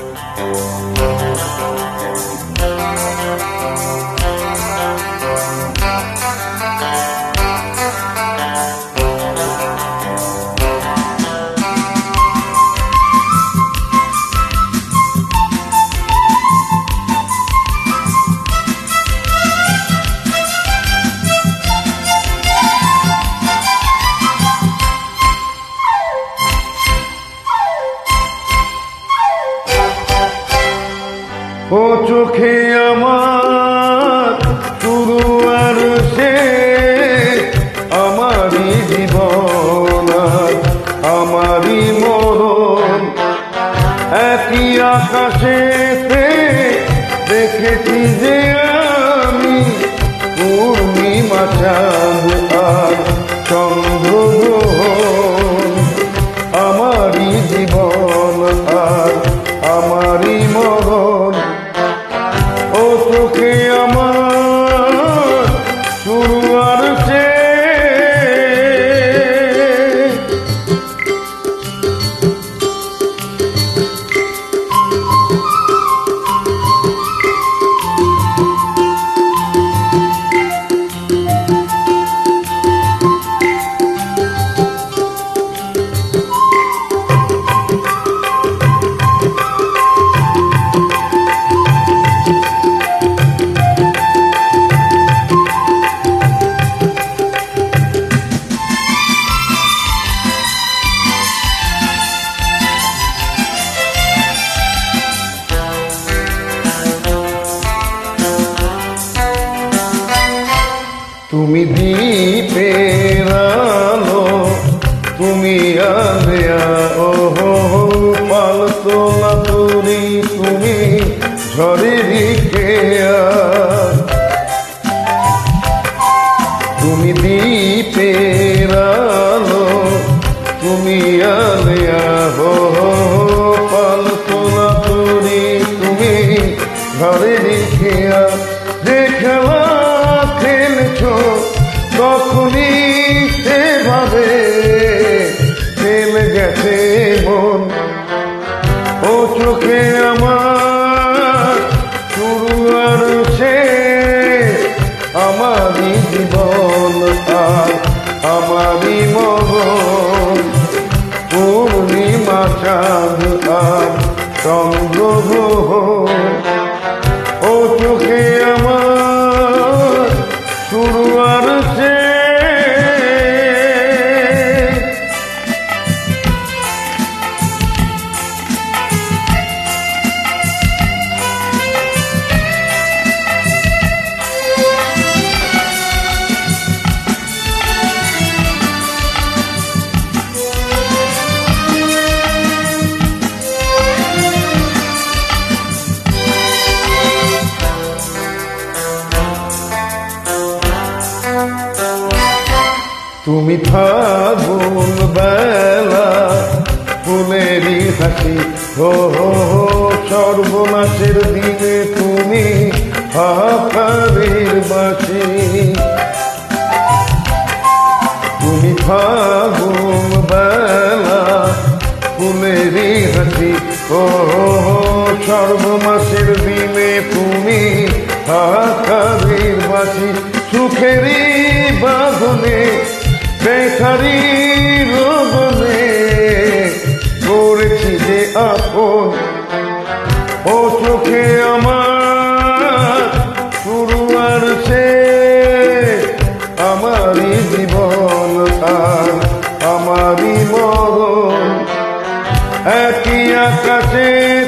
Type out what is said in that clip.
ও চোখে আমার শুরু আর সে আমারই জীবন আমারই মরণ। একই আকাশেতে দেখেছি যে আমি পূর্ণিমা তুমি দ্বীপের আলো তুমি আলেয়া ও হো হো পালতোলা তুরি, তুমি ঝড়েরই খেয়া তুমি দ্বীপের আলো তুমি আলেয়া হো হো পালতোলা তুরি, তুমি ঝড়েরই খেয়া মন ও চোখে আমার তুমি ফাগুন বেলা, ফুলেরই হাসি। হো হো হো, সর্বনাশের দিনে তুমি হাহাকারের বাসি। তুমি ফাগুন বেলা, ফুলেরই হাসি। ও হো হো সর্বমাসের দিনে তুমি হাহাকারের বাসি। সুখেরই বাঁধনে বেকারি রোগনে করেছি যে আপন। ও চোখে আমার শুরু আর শেষ আমারই জীবন আর আমারই মরণ। একই যে